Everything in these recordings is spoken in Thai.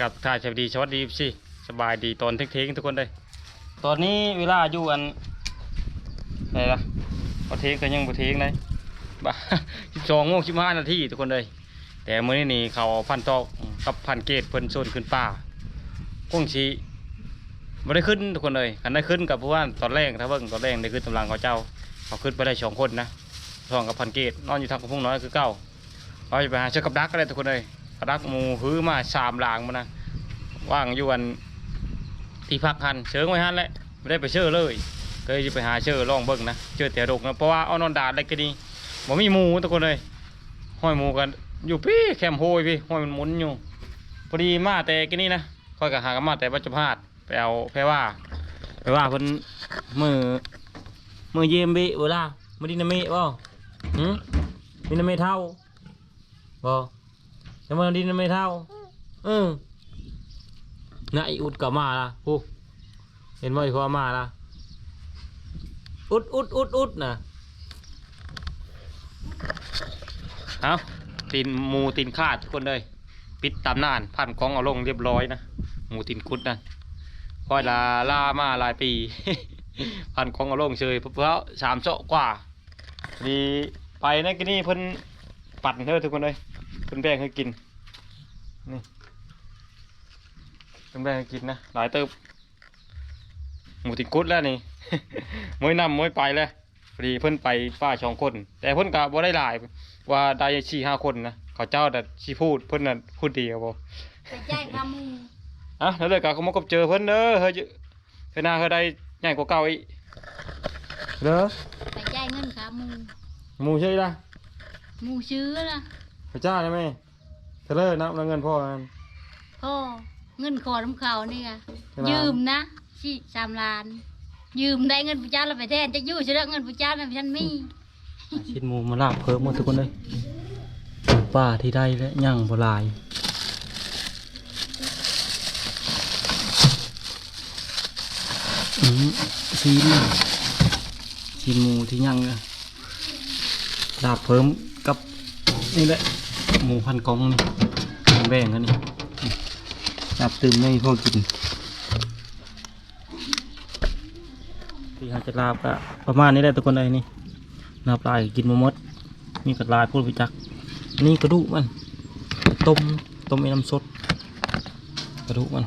กับท่ายสวัสดีสวัสดีสิสบายดีตอนเที่ยงๆทุกคนเลยตอนนี้เวลาอยู่อันอะไหนล่ะพอเที่ยงก็ยังพอเที่ยงเลยบ้าสิบสองโมงสิบห้านาทีทุกคนเลยแต่เมื้อนี้นี่เขาพันตอกกับพันเกตเพิ่นโซนขึ้นป่ากุ้งชีไม่ได้ขึ้นทุกคนเลยคันได้ขึ้นกับเพราะว่าตอนแรกถ้าเบิ่งตอนแรกได้ขึ้นตำลังเขาเจ้าเขาขึ้นไปได้สองคนนะสองกับพันเกตนอนอยู่ทางกระพงน้อยคือเก้าเราจะไปหาเชือกกับดักก็ได้ทุกคนเลย รักมูหื้อมาสามหลางมานะว่างอยู่วันที่พักหันเชิงไว้หันแหละไม่ได้ไปเชื่อเลยเลยจะไปหาเชื่อลองเบิ่งนะเชื่อแต่ดกนะเพราะว่าเอานอนดาดได้ก็ดีบ่มีหมูทุกคนเลยห้อยหมูกันอยู่พี่แคมโฮยพี่ห้อยมันหมุนอยู่พอดีมาแต่กินนี่นะค่อยกับหากันมาแต่วัชพาดไปเอาแพรว่าแพรว่าเพิ่นมือมือเยมบิเวลามือดินามิบ่หืมดินามิเท่าบ่ จะมาดินามิเท่าเออนะไออุดก็มาละฮู้เห็นบ่อีพ่อมาละอุดอุดอุดอุดนะเอาตีนมูตีนขาดทุกคนเลยปิดตำนานพันกองเอาลงเรียบร้อยนะหมูตีนคุดนะคอยลาล่ามาหลายปี พันกองเอาลงเฉยเพราะสามเจาะกว่าดีไปนะกินนี่เพิ่นปั่นเด้อทุกคนเลย เพิ่นแบ่งให้กิน นี่เพิ่นแบ่งให้กินนะ หลายเติบ หมูตีนคุดแล้วนี่ มวยนำมวยไปแล้วพอดีเพิ่นไปป้าสองคน แต่เพิ่นก็บ่ได้หลาย ว่าได้สี่ห้าคนนะเขาเจ้าแต่ชี้พูดเพิ่นน่ะพูดเดียวบ่ไปแจ้งขามูอะแล้วเลยก็เขามาพบเจอเพิ่นเด้อเฮ้ยเฮ้ยหน้าเฮ้ยได้ใหญ่กว่าเก่าอีกเด้อไปแจ้งเงินขามูหมู่ใช่ละหมูซื้อนะ พระเจ้าได้ไหมเธอเลิกนับแล้วเงินพ่อกันพ่อเงินขอน้ำเขานี่ไงใช่ไหมยืมนะสี่สามล้าน ยืมได้เงินผู้จ้าเราไปแทนจะอยู่เชื่อเงินผู้จ้านั่นฉันมีชิ้นหมูมาลาบเพิ่มหมดทุกคนเลยป้าที่ได้และย่างบ่ลายอืมชิ้นชิ้นหมูที่ย่างเนี่ยลาบเพิ่มกับนี่แหละ หมูพันกองนี่แบ่งกันนี่จับตื่มไม่พอกินที่หาจะลาบก็ประมาณนี้แหละทุกคนเลยนี่นาปลายกินมมดมีกระลายพูดไปจักนนี่กระดูกมันต้มต้มในน้ำสดกระดูกมัน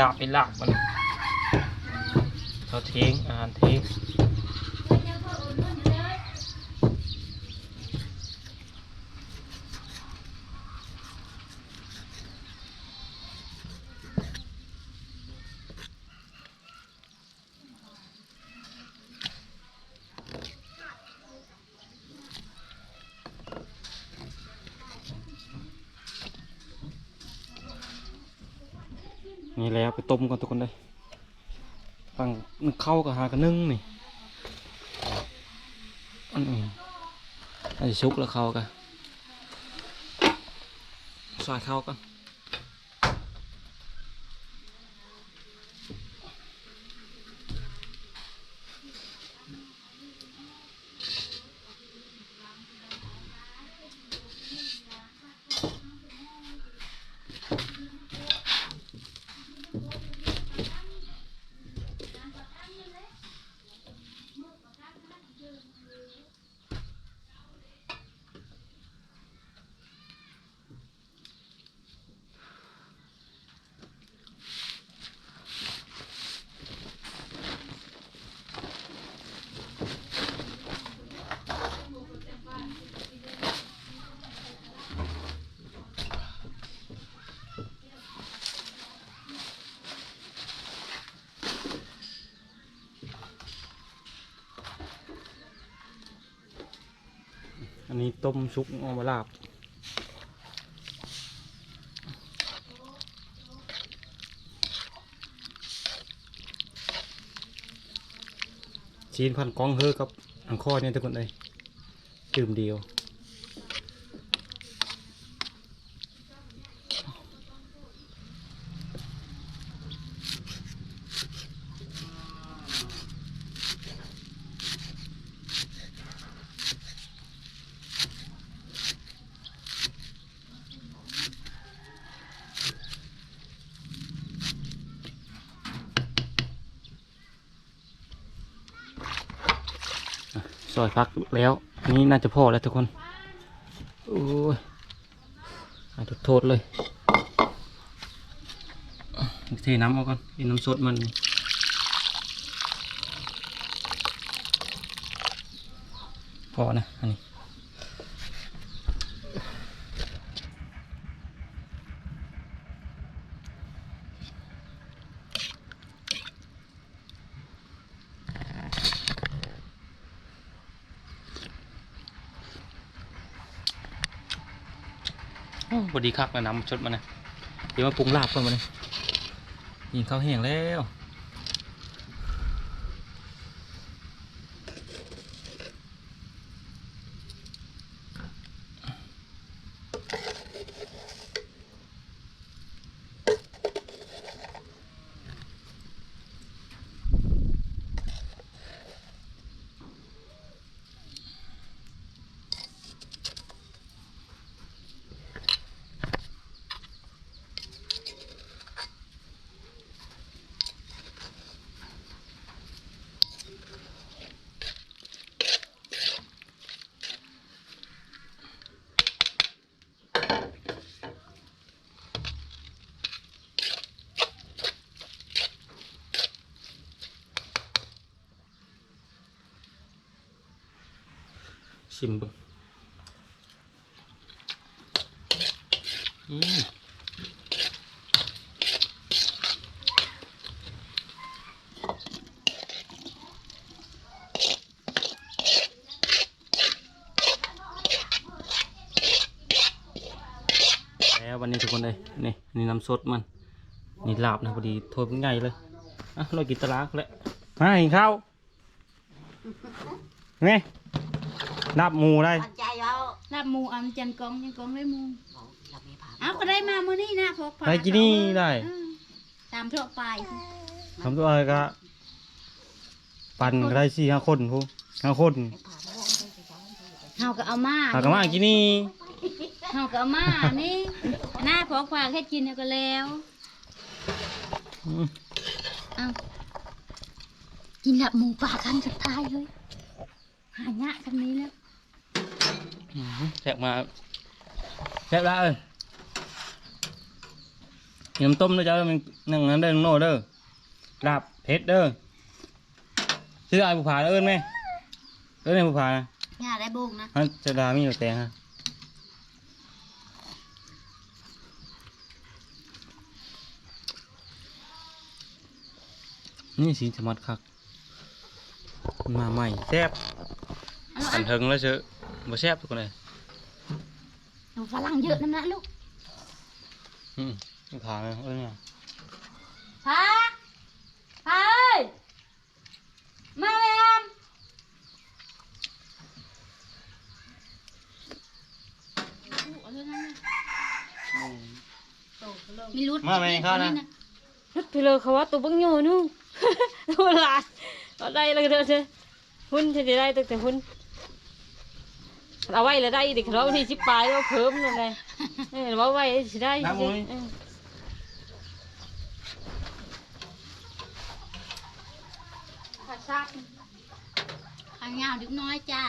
ลาบเป็นลาบมันเขาเทงอาหารเทง ต้มก่อนทุกคนเลยตั้งนึ่งเข้าวกับหากันนึ่งนี่อันนี้ไอ้ชุกแล้วเข้าวกันใส่เข้าวกัน นี้ต้มซุปเอามาลาบชีนพันกองเฮอกับอังคอเนี่ยทุกคนเลยดื่มเดียว อยพักแล้วอันนี้น่าจะพอแล้วทุกคนโอ้ยอาทุกโทษเลยเทน้ำออาก่อนเป็นน้ำสดมันพอนะอันนี้โอดีคักนะน้ำชดมันนะเดี๋ยวมาปรุงลาบก่อนมันนะยิงข้าวแห้งแล้ว ชิมบึงอืมแล้ววันนี้ทุกคนเลยนี่นี่น้ำสดมัน นี่ลาบนะพอดีโทษง่ายเลยอะเรากินตะลากแล้วมากินข้าวไง ลาบหมูได้ปัจจัยเอาลาบหมูอำจันกองยังกองได้หมูเราไม่ผ่านเอาก็ได้มามื้อนี้นะพกพาไปกินนี่ได้ เออตามทั่วไปทำตัวอะไรก็ปั่นก็ได้สี่ห้าคนพูห้าคนเฮาก็เอามาหากนมากินนี่เฮาก็เอามานี่หน้าพกพาแค่กินก็แล้วอืมเอากินลาบหมูป่ากันสุดท้ายเลยหายะกันนี้แล้ว แทกมาแทกได้เอ้ยกินน้ำต้มด้วยจ้ามันนั่งนั้นเด้อน้องโน่เด้อลาบเผ็ดเด้อชื่อไอ้ผู้ผาเอิ้นไหมเอิ้นไอ้ผู้ผานะอย่าได้บุกนะฮะจะดามีอยู่แต่ฮะนี่สีสมัดคักมันมาใหม่แซ่บเอาอันเอาเทิงแล้วเชอะ บ่แซ่บทุกคนเลยเอาฝรั่งเยอะนั่นนะลูกอืมผ่าเลยเอ้ยเนี่ยพาพาเอ้ยมาแม่มมีรุดมาแม่งข้าวนะนึกไปเลยเขาว่าตัวบังโยนู่นตัวหลานเอาได้เลยเด้อเด้อหุ่นจะได้ตั้งแต่หุ่น เอาไว้แล้วได้เด็กเราที่ชิบปลายแล้วเพิ่มเลยไงเออเอาไว้สิได้สิเออขาซากขางยาวดึกน้อยจ้า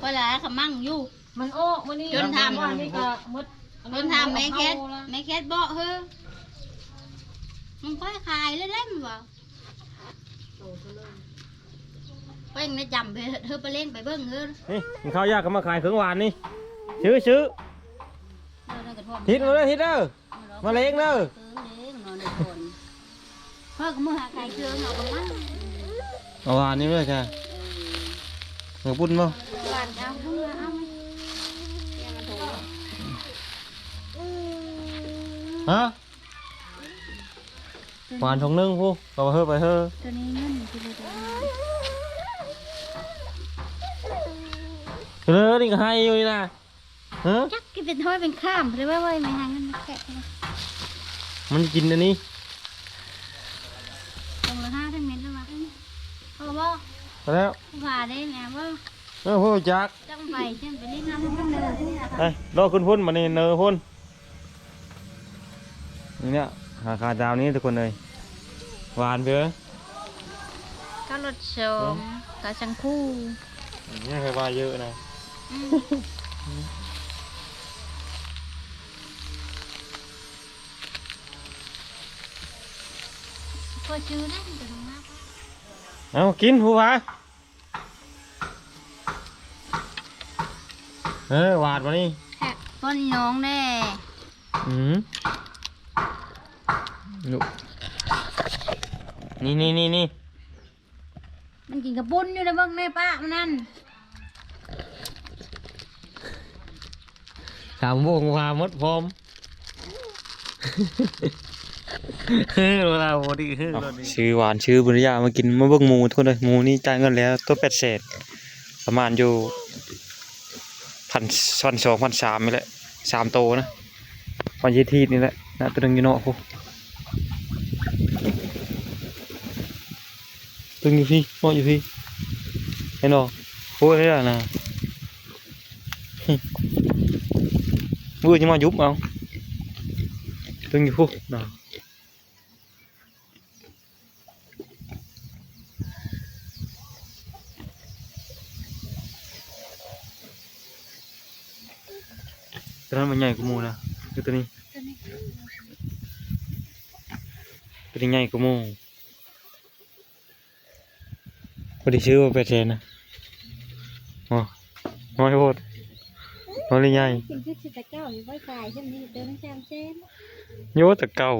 เวลาขมั่งอยู่ มันโอ้มันนี่จนทำว่านี่ก็หมดเพิ่นทำไม่แคทไม่แคทเบาะเฮ้อมันค่อยขายเลยได้มั้ยบ่ เพิ่งได้จำไปเธอไปเล่นไปเบิ่งเฮ้อนี่กินข้าวยากก็มาขายเครื่องหวานนี่ซื้อซื้อทิศมาเลยทิศเด้อมาเล้งเด้อพ่อก็มือหาไก่เครื่องเอากำลังเอาหวานนี่เลยค่ะเหงือปุ่นป่ะหวานเอาเพิ่งเอาไหมฮะหวานทงนึ่งพูก็มาเฮ้อไปเฮ้อตัวนี้เงินที่เราได้ เออนี่ก็ให้อยู่นี่นะฮะจักกินเป็นถ้อยเป็นข้ามหรือว่าไว้ไม่หาเงินมาแกะมันกินอันนี้ตรงละห้าทั้งเม็ดแล้วมาพอบ่ไปแล้วผ่าได้แล้ว่าเออพูดจักจังไปจังไปเล่นน้ำกันเลยไปรอคุณพุ่นมานี่เนอพุ่นนี่เนี่ยหาคาดาวนี้ทุกคนเลยหวานเบ้อกข้าวรสชมกะชังคู่นี่เคยว่าเยอะนะ พอชื่อนั่นจะลงมาเอากินผู้พาเออหวาดมานี่แฮะป้อนน้องแน่อืมลูกนี่นี่นี่นี่มันกินกับปุ้นอยู่นะเบ้างแม่ป้ามันนั่น สามโมงวามดพร้อมเฮ้ยเวลาพอดีเฮ้ยชื่อหวานชื่อบุญญามากินมาเบิ่งหมูทุกคนเลยหมูนี่จ่ายเงินแล้ว ตัวเป็ดเศษประมาณอยู่พันพันสองพันสามนี่แหละสามโตนะวันยี่ทีนี่แหละนะตัวนึงอยู่เนาะโอ้ตึงอยู่พี่มองอยู่พี่เห็นหรอโอ้ยนี่แหละนะ mưa nhưng mà giúp không tôi nhiều khu. Nào? Terus menyai kumu lah. Itu nih. Itu có đi Kau về pesen nè. Nói lên nhảy กินคือสิตะเก้าอยู่ไว้ตายใช่ไหมเดินน้ำแซมเส้นโยแต่เก่า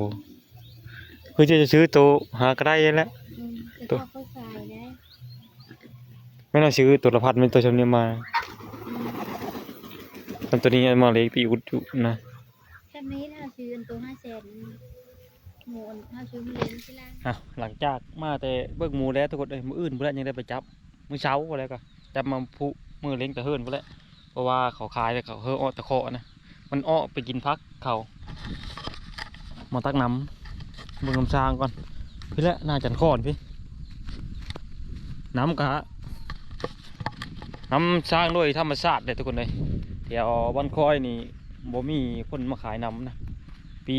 คือจะซื้อตัวหาก็ได้แล้วอืมจะเข้าไว้ตายได้ไม่น่าซื้อตัวละพันเป็นตัวชำเนียมมาทำตัวนี้มาเล็กตีอุดอยู่นะแค่นี้ถ้าซื้ออันตัวห้าแสนหมูอันถ้าซื้อมาเลี้ยงที่ร้านอะหลังจากมาแต่เบิกหมูแล้วทุกคนเลยมืออื่นเพื่อนยังได้ไปจับมือเช้าก็แล้วก็จับมาผู้มือเล้งแต่เฮิร์นไปแล้ว เพราะว่าเขาขายแล้วเขาเฮิร์อ้อตะเคาะนะมันอ้อไปกินพักเขามาตักน้ำเบิ่งน้ำช้างก่อนพี่ละน่าจันข้อนพี่น้ำกะน้ำช้างด้วยธรรมชาติเลยทุกคนเลยแถวบ้านคอยนี่บ่มีคนมาขายน้ำนะปี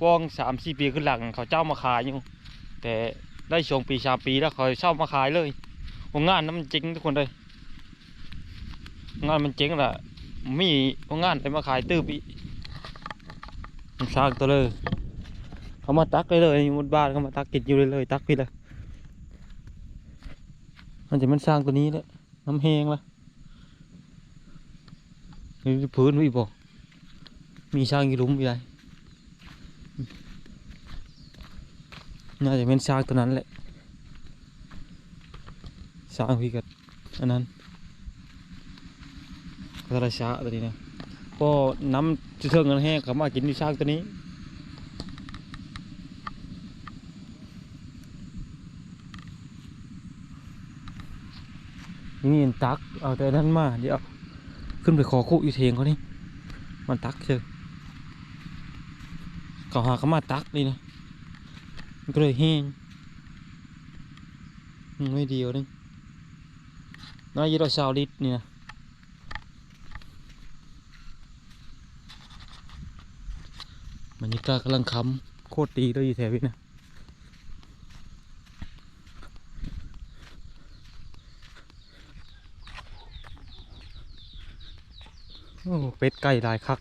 ป้องสามสี่ปีขึ้นหลังเขาเจ้ามาขายอยู่แต่ได้ช่วงปีสามปีแล้วเขาเช่ามาขายเลยโรงงานนั้นมันจริงทุกคนเลย งานมันเจ๊งแหละมีโรงานไปมาขายตื้อปีมันสร้างตัวเลย เขามาตักเลยเลยมดบ้านเขามาตักกินอยู่เลยเลยตักพี่เลยมันจะมันสร้างตัวนี้แหละน้ำแห้งละนี่พื้นวิบอกมีสร้างกี่ลุมอยู่ไรน่าจะเป็นสร้างตัวนั้นแหละสร้างพี่กับอันนั้น กระชาตัวนี้นะพอน้ำจะเทิงกันแห้งเขามากินที่สร้างตัวนี้นี่เนี่ตักเอาแต่นั้นมาเดี๋ยวขึ้นไปขอคู่อยู่เทงเขานี่มันตักเชอเขาหาเขามาตักนี่นะมันก็เลยแห้งไม่เดียวนึงน้อยยี่เราชาวลิตรนี่นะบรรยา กากำลังค้ำโคตรดีเลยอยู่แถวนี้นะโอ้เป็ดไก่ลายคัก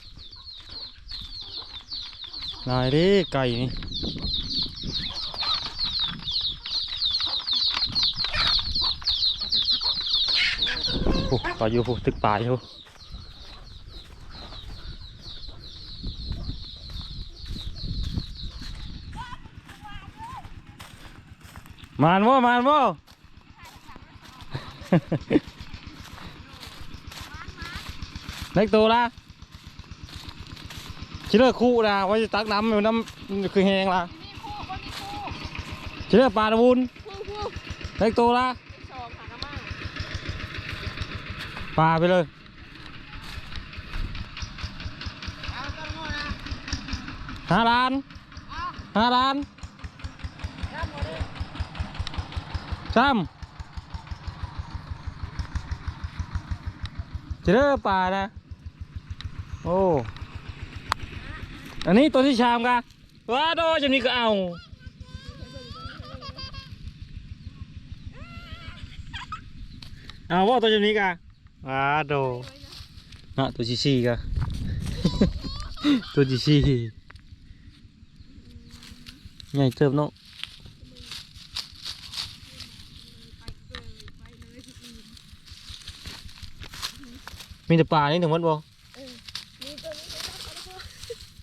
ลายด้ไก่นี่โอ้ต่ออยู่ตึกป่าอยู่ มานบ่มานบ่เล็กตัวละชิเลอร์คู่นะไว้จะตักน้ำอยู่น้ำคือแหงละชิเลอร์ปลาตะวุนเล็กตัวละปลาไปเลยห้าล้านห้าล้าน ซ้ำชิเลอร์ปลานะ โอ้ อันนี้ตัวที่ชามกะว้าโดจะนี่ก็เอาเอาว่าตัวจำนี้กะว้าโดนะตัวจีซี่กะตัวจีซี่ใหญ่เติบเนาะ มีแต่ปลานี่ถึงวัดบ่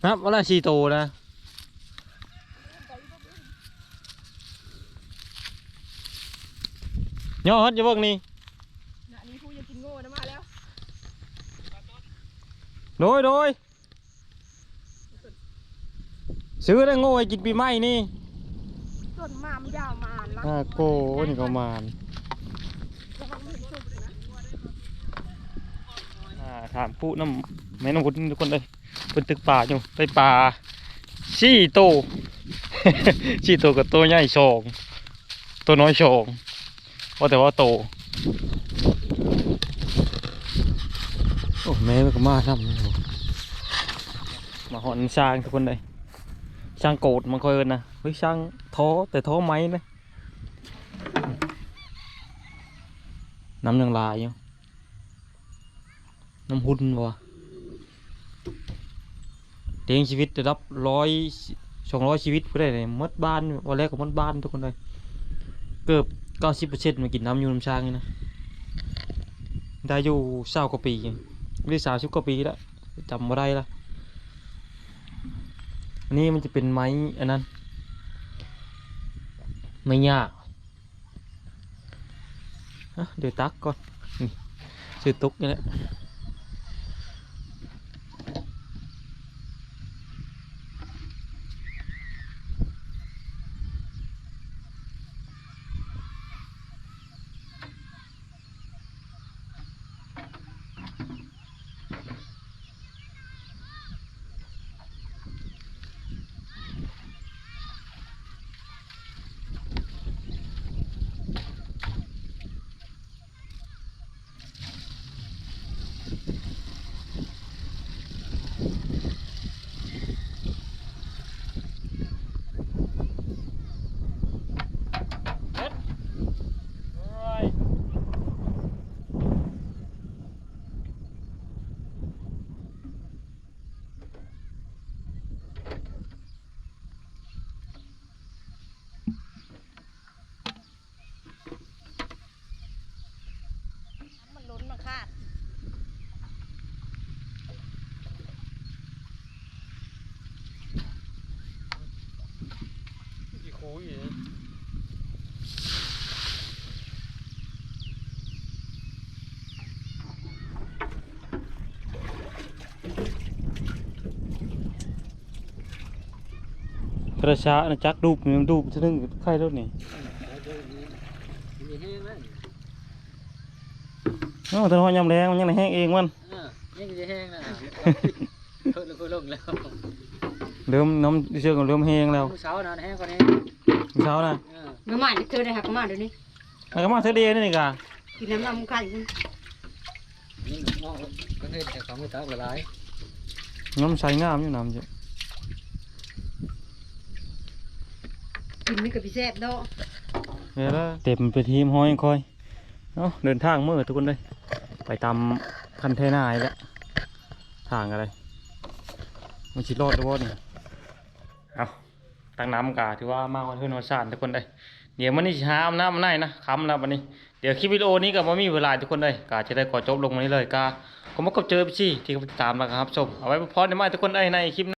นับว่าละสี่โตวนะย่อฮัดอย่าเบิ่งนี่อันนี้ผู้ยังกินโง่นะมาแล้วโดยโดยซื้อได้โง่ไอ้กินปีใหม่นี่ ต้นมามยาวมาลัอ่าโกนี่ก็มาน ระวังไม่เห็นต้นเลยนะ อ่า ถามผู้น้ำแม่น้ำคุณทุกคนเลยเป็นตึกป่าอยู่ได้ปลาสี่โตวสี่โตวกับตัวใหญ่สองตัวน้อยสองว่าแต่ว่าโตโอ้แม่มันก็มาทำนี่โหมาหอนช้างทุกคนเลยช้างโกดมันคอยเอินนะเฮ้ยช้างท้อแต่ท้อไหมนะน้ำยังลายอยู่ น้ำหุ่นวะเลี้ยงชีวิตได้รับร้อยสองร้อยชีวิตก็ได้เลยมดบ้านวันแรกก็หมดบ้านทุกคนเลยเกือบเก้าสิบเปอร์เซ็นต์มากินน้ำยูน้ำช้างนี่นะได้อยู่เศร้ากว่าปีหรือสามสิบกว่าปีแล้วจำไม่ได้ละอันนี้มันจะเป็นไม้อันนั้นไม้ยากเดี๋ยวตักก่อนนี่ซื้อตุกนี่แหละ กระชานะจักดูปมันดูปทะนึงไข่รถนี่เอ้าแต่ว่ายำแรงมันยังไม่แห้งเองมันยังจะแห้งนะเพิ่งลงลงแล้วเริ่มน้ำเชื่อกันเริ่มแห้งแล้วเช้านะแห้งกว่านี้ เช้านะมามาเธอได้หักมาเดี๋ยวนี้แล้วก็มาเทอเดียวนี่นี่กะกินน้ำลำไก่นี่มองก็เห็นแต่ของไม่ตักละลายน้ำใสงามอยู่น้ำเจ้ะกินนี่กับพี่แซ่บดอกเดี๋ยวละเต็มไปทีมห้อยคอยเนาะเดินทางเมื่อทุกคนเลย ไปตามคันเทน่าอีกแล้วทางอะไรมันชิรอดด้วยนี่เอา ตั้งน้ำกาถือว่ามาวันเพื่อนวันชานทุกคนเลยเดี๋ยวมันนี่สิหาอำน้ำมันได้นะคำแล้ววันนี้ เดี๋ยวคลิปวิดีโอนี้กับมามีเวลาทุกคนเลยกาจะได้ขอจบลงวันนี้เลยกาผมมากับเจอพี่ที่ติดตามนะครับชมเอาไว้พอในมาทุกคนได้ในคลิป